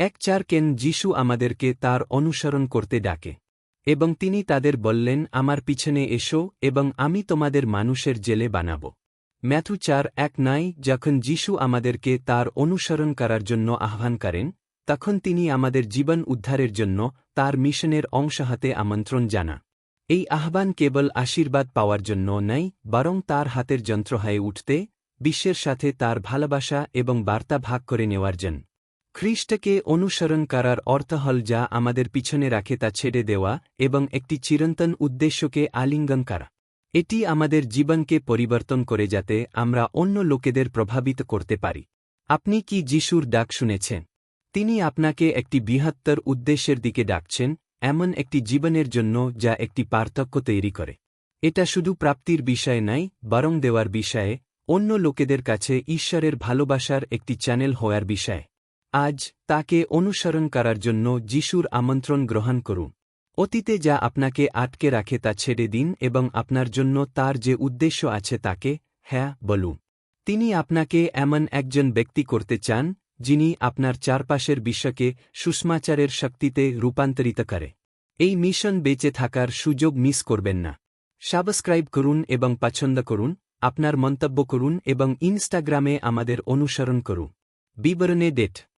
এক চার কেন যিশু আমাদেরকে তার অনুসরণ করতে ডাকে। এবং তিনি তাদের বললেন, আমার পিছনে এসো এবং আমি তোমাদের মানুষের জেলে বানাব। ম্যাথু চার এক নাই, যখন যিশু আমাদেরকে তার অনুসরণ করার জন্য আহ্বান করেন, তখন তিনি আমাদের জীবন উদ্ধারের জন্য তার মিশনের অংশ হাতে আমন্ত্রণ জানা। এই আহ্বান কেবল আশীর্বাদ পাওয়ার জন্য নাই, বরং তার হাতের যন্ত্র হয়ে উঠতে, বিশ্বের সাথে তার ভালোবাসা এবং বার্তা ভাগ করে নেওয়ার জন্য। খ্রিস্টকে অনুসরণ করার অর্থ হল যা আমাদের পিছনে রাখে তা ছেড়ে দেওয়া এবং একটি চিরন্তন উদ্দেশ্যকে আলিঙ্গন করা। এটি আমাদের জীবনকে পরিবর্তন করে যাতে আমরা অন্য লোকেদের প্রভাবিত করতে পারি। আপনি কি যিশুর ডাক শুনেছেন? তিনি আপনাকে একটি বৃহত্তর উদ্দেশ্যের দিকে ডাকছেন, এমন একটি জীবনের জন্য যা একটি পার্থক্য তৈরি করে। এটা শুধু প্রাপ্তির বিষয় নাই, বরং দেওয়ার বিষয়ে, অন্য লোকেদের কাছে ঈশ্বরের ভালোবাসার একটি চ্যানেল হওয়ার বিষয়। আজ তাকে অনুসরণ করার জন্য যিশুর আমন্ত্রণ গ্রহণ করুন। অতীতে যা আপনাকে আটকে রাখে তা ছেড়ে দিন এবং আপনার জন্য তার যে উদ্দেশ্য আছে তাকে হ্যাঁ বলুন। তিনি আপনাকে এমন একজন ব্যক্তি করতে চান, যিনি আপনার চারপাশের বিশ্বকে সুষমাচারের শক্তিতে রূপান্তরিত করে। এই মিশন বেঁচে থাকার সুযোগ মিস করবেন না। সাবস্ক্রাইব করুন এবং পছন্দ করুন, আপনার মন্তব্য করুন এবং ইনস্টাগ্রামে আমাদের অনুসরণ করুন। বিবরণে ডেট।